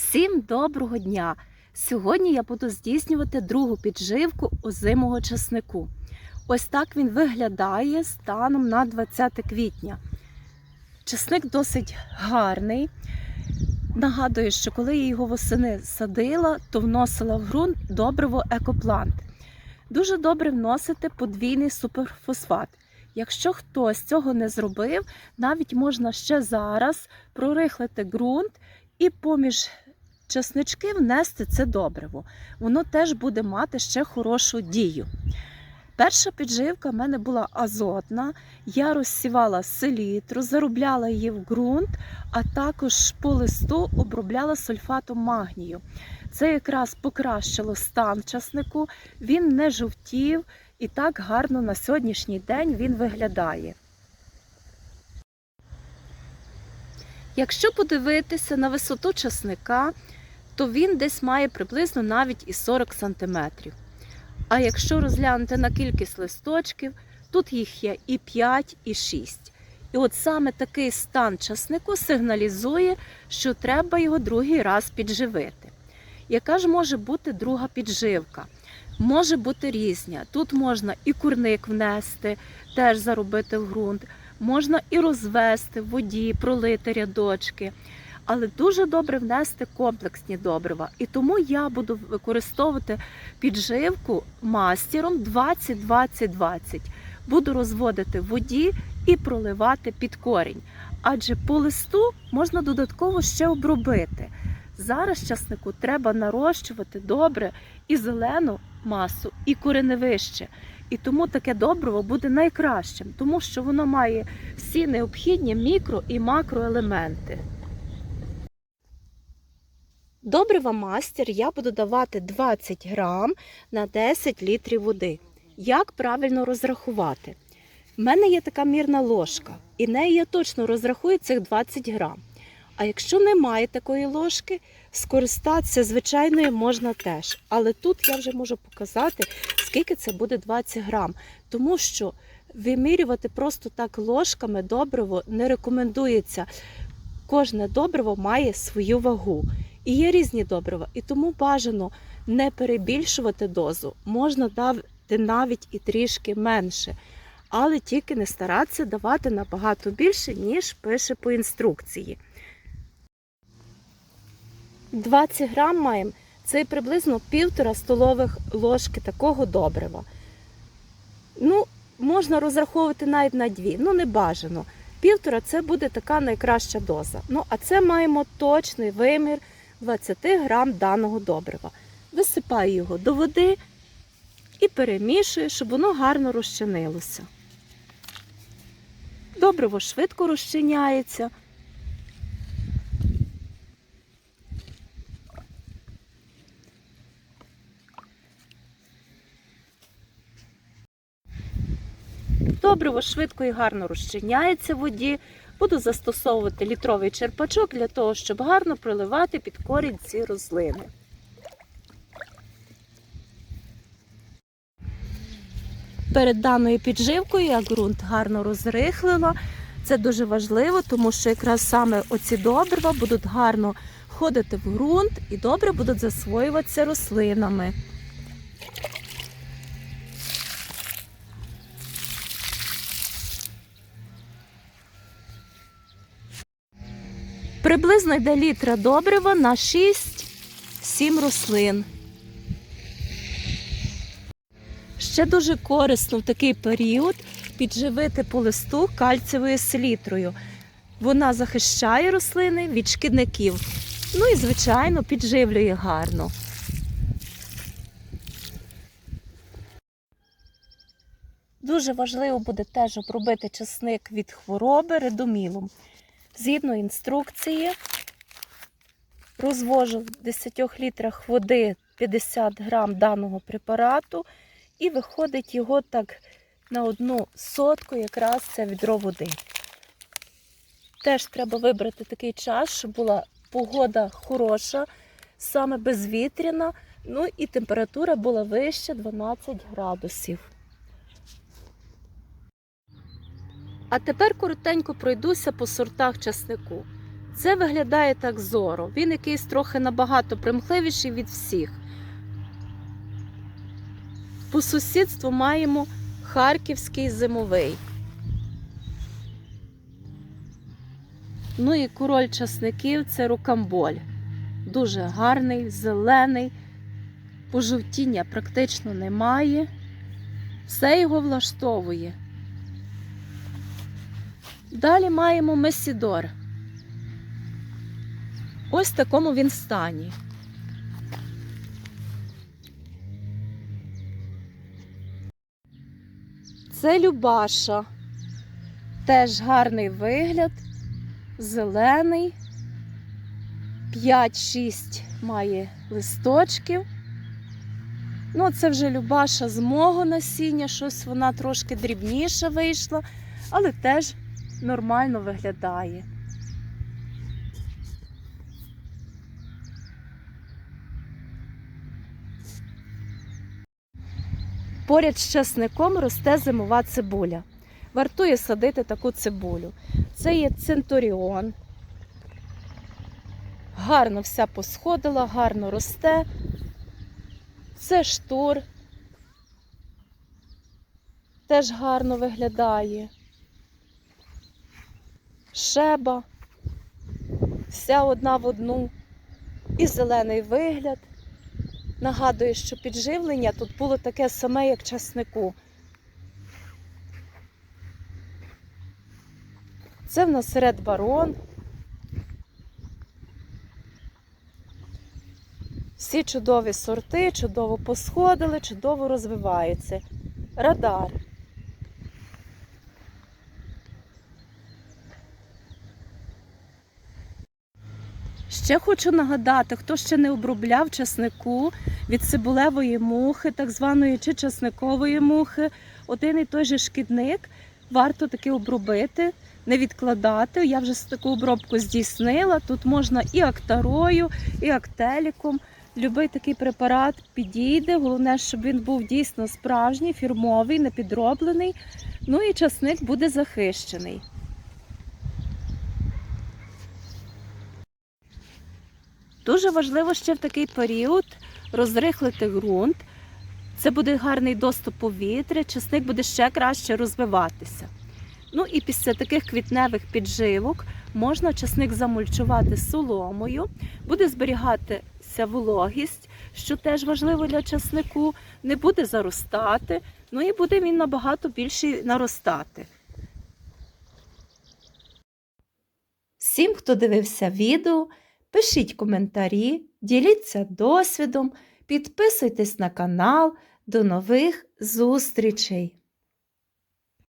Всім доброго дня! Сьогодні я буду здійснювати другу підживку озимого часнику. Ось так він виглядає станом на 20 квітня. Часник досить гарний. Нагадую, що коли я його восени садила, то вносила в ґрунт добриво екоплант. Дуже добре вносити подвійний суперфосфат. Якщо хтось цього не зробив, навіть можна ще зараз прорихлити ґрунт і поміж часнички внести це добриво. Воно теж буде мати ще хорошу дію. Перша підживка в мене була азотна. Я розсівала селітру, заробляла її в ґрунт, а також по листу обробляла сульфатом магнію. Це якраз покращило стан часнику, він не жовтів і так гарно на сьогоднішній день він виглядає. Якщо подивитися на висоту часника, то він десь має приблизно навіть і 40 см. А якщо розглянути на кількість листочків, тут їх є і 5, і 6. І от саме такий стан часнику сигналізує, що треба його другий раз підживити. Яка ж може бути друга підживка? Може бути різня. Тут можна і курник внести, теж заробити в ґрунт, можна і розвести в воді, пролити рядочки. Але дуже добре внести комплексні добрива. І тому я буду використовувати підживку мастером 20-20-20. Буду розводити в воді і проливати під корінь. Адже по листу можна додатково ще обробити. Зараз часнику треба нарощувати добре і зелену масу, і кореневище. І тому таке добриво буде найкращим, тому що воно має всі необхідні мікро і макроелементи. Добрива мастер я буду давати 20 грам на 10 літрів води. Як правильно розрахувати? У мене є така мірна ложка, і нею я точно розрахую цих 20 грам. А якщо немає такої ложки, скористатися звичайною можна теж. Але тут я вже можу показати, скільки це буде 20 грам. Тому що вимірювати просто так ложками добриво не рекомендується. Кожне добриво має свою вагу. І є різні добрива, і тому бажано не перебільшувати дозу. Можна дати навіть і трішки менше, але тільки не старатися давати набагато більше, ніж пише по інструкції. 20 грам маємо це приблизно півтора столових ложки такого добрива. Ну, можна розраховувати навіть на дві, ну не бажано. Півтора це буде така найкраща доза. Ну, а це маємо точний вимір 20 грам даного добрива. Висипаю його до води і перемішую, щоб воно гарно розчинилося. Добриво швидко розчиняється. Добриво швидко і гарно розчиняється в воді. Буду застосовувати літровий черпачок для того, щоб гарно проливати під корінь ці рослини. Перед даною підживкою я ґрунт гарно розрихлила. Це дуже важливо, тому що якраз саме оці добрива будуть гарно входити в ґрунт і добре будуть засвоюватися рослинами. Приблизно йде літра добрива на 6-7 рослин. Ще дуже корисно в такий період підживити по листу кальцієвою селітрою. Вона захищає рослини від шкідників. Ну і, звичайно, підживлює гарно. Дуже важливо буде теж обробити часник від хвороби редомілом. Згідно інструкції, розвожу в 10 літрах води 50 грам даного препарату і виходить його так на одну сотку, якраз це відро води. Теж треба вибрати такий час, щоб була погода хороша, саме безвітряна, ну і температура була вища 12 градусів. А тепер коротенько пройдуся по сортах часнику. Це виглядає так зоро. Він якийсь трохи набагато примхливіший від всіх. По сусідству маємо харківський зимовий. Ну і король часників це рукамболь. Дуже гарний, зелений, пожовтіння практично немає. Все його влаштовує. Далі маємо Месідор. Ось в такому він стані. Це Любаша. Теж гарний вигляд, зелений. 5-6 має листочків. Ну, це вже Любаша з мого насіння, щось вона трошки дрібніша вийшла, але теж нормально виглядає. Поряд з часником росте зимова цибуля. Вартує садити таку цибулю. Це є центуріон. Гарно вся посходила, гарно росте. Це штур. Теж гарно виглядає. Шеба. Вся одна в одну. І зелений вигляд. Нагадую, що підживлення тут було таке саме, як часнику. Це в нас ред барон. Всі чудові сорти, чудово посходили, чудово розвиваються. Радар. Ще хочу нагадати, хто ще не обробляв часнику від цибулевої мухи, так званої чи часникової мухи, один і той же шкідник, варто таки обробити, не відкладати. Я вже таку обробку здійснила. Тут можна і актарою, і актеліком. Любий такий препарат підійде. Головне, щоб він був дійсно справжній, фірмовий, не підроблений. Ну і часник буде захищений. Дуже важливо ще в такий період розрихлити ґрунт. Це буде гарний доступ повітря, часник буде ще краще розвиватися. Ну і після таких квітневих підживок можна часник замульчувати соломою, буде зберігатися вологість, що теж важливо для часнику, не буде заростати, ну і буде він набагато більше наростати. Всім, хто дивився відео, пишіть коментарі, діліться досвідом, підписуйтесь на канал. До нових зустрічей!